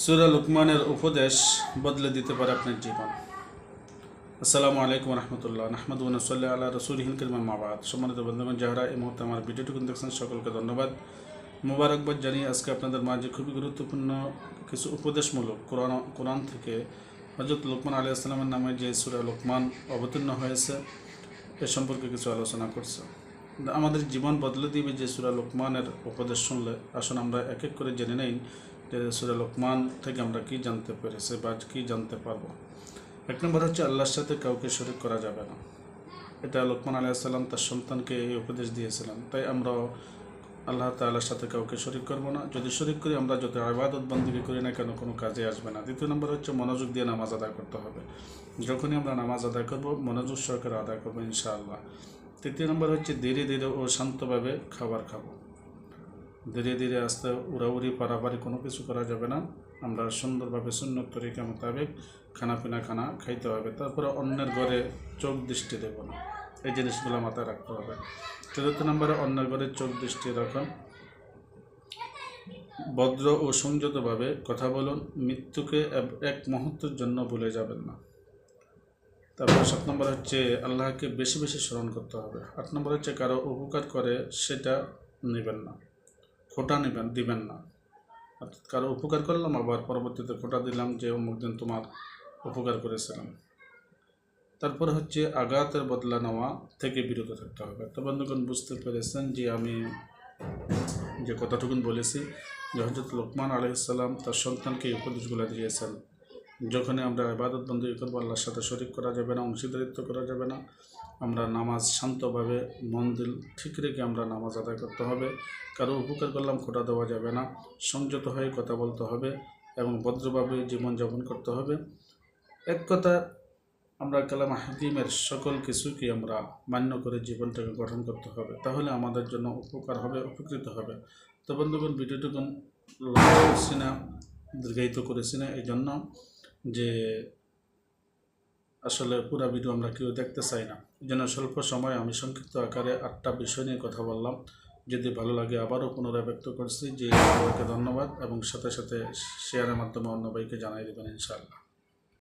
সুরা লুকমানের উপদেশ বদলে দিতে পারে আপনার জীবন। আসসালামু আলাইকুম রহমতুল্লাহ। নাহমদ সাল্লাহ আল্লাহ রসুল হিন করিমান মাবাদ সম্মানিত বন্ধুগণ, যাহারা এই মুহূর্তে আমার ভিডিওটুকু দেখছেন, সকলকে ধন্যবাদ। মোবারকবাদ জানিয়ে আজকে আপনাদের মাঝে খুবই গুরুত্বপূর্ণ কিছু উপদেশমূলক কোরআন কোরআন থেকে হজরত লোকমান আলী আসসালামের নামে যে সুরা লোকমান অবতীর্ণ হয়েছে, এ সম্পর্কে কিছু আলোচনা করছে। আমাদের জীবন বদলে দিবে যে সুরা লোকমানের উপদেশ শুনলে। আসুন আমরা এক এক করে জেনে নেই। সুরা লোকমান থেকে আমরা কি জানতে পেরেছি বা কি জানতে পারব? এক নম্বর হচ্ছে আল্লাহর সাথে কাউকে শরিক করা যাবে না। এটা লোকমান আলাইসাল্লাম তার সন্তানকে এই উপদেশ দিয়েছিলেন। তাই আমরা আল্লাহ তাল্লাহর সাথে কাউকে শরিক করব না। যদি শরিক করি, আমরা যত আবাদত বন্দিকে করি না কেন, কোনো কাজে আসবে না। দ্বিতীয় নম্বর হচ্ছে মনোযোগ দিয়ে নামাজ আদায় করতে হবে। যখনই আমরা নামাজ আদায় করব, মনোযোগ সহকারে আদায় করব ইনশাআল্লাহ। তৃতীয় নম্বর হচ্ছে ধীরে ধীরে ও শান্তভাবে খাবার খাব। ধীরে ধীরে আস্তে উড়াউড়ি, পারাপারি কোনো কিছু করা যাবে না। আমরা সুন্দরভাবে শূন্য তরিকা মোতাবেক খানাপিনা খানা খাইতে হবে। তারপরে অন্যের ঘরে চোখ দৃষ্টি দেব না। এই জিনিসগুলো মাথায় রাখতে হবে। চতুর্থ নম্বরে অন্যের ঘরে চোখ দৃষ্টি রাখুন। ভদ্র ও সংযতভাবে কথা বলুন। মৃত্যুকে এক মুহূর্তের জন্য ভুলে যাবেন না। তারপর সাত নম্বর হচ্ছে আল্লাহকে বেশি বেশি স্মরণ করতে হবে। আট নম্বর হচ্ছে কারও উপকার করে সেটা নেবেন না। খোটা নেবেন, দিবেন না। অর্থাৎ কারও উপকার করলাম, আবার পরবর্তীতে খোটা দিলাম যে অমুক দিন তোমার উপকার করেছিলাম। তারপর হচ্ছে আঘাতের বদলা নেওয়া থেকে বিরত থাকতে হবে। তো বন্ধুগণ, বুঝতে পেরেছেন যে আমি যে কথাটুকুন বলেছি, যে হজরত লোকমান আলহিসাল্লাম তার সন্তানকে এই উপদেশগুলো দিয়েছেন। যখন আমরা ইবাদত বন্দী করব, আল্লাহর সাথে শরিক করা যাবে না, অংশীদারিত্ব করা যাবে না, আমরা নামাজ শান্তভাবে মন দিল ঠিক রেখে আমরা নামাজ আদায় করতে হবে। কারও উপকার করলাম, খোটা দেওয়া যাবে না। সংযত হয়ে কথা বলতে হবে এবং ভদ্রভাবে জীবনযাপন করতে হবে। এক কথা, আমরা কালাম হাকিমের সকল কিছুকে আমরা মান্য করে জীবনটাকে গঠন করতে হবে। তাহলে আমাদের জন্য উপকার হবে, উপকৃত হবে। তো বন্ধুগণ ভিডিওটুকুন না, দীর্ঘায়িত করেছি না, এই জন্য যে আসলে পুরো ভিডিও আমরা কেউ দেখতে চাই না। জন্য স্বল্প সময়ে আমি সংক্ষিপ্ত আকারে আটটা বিষয় নিয়ে কথা বললাম। যদি ভালো লাগে আবারও পুনরায় ব্যক্ত করছি। যে সবাইকে ধন্যবাদ এবং সাথে সাথে শেয়ারের মাধ্যমে অন্য ভাইকে জানাই দেবেন ইনশাআল্লাহ।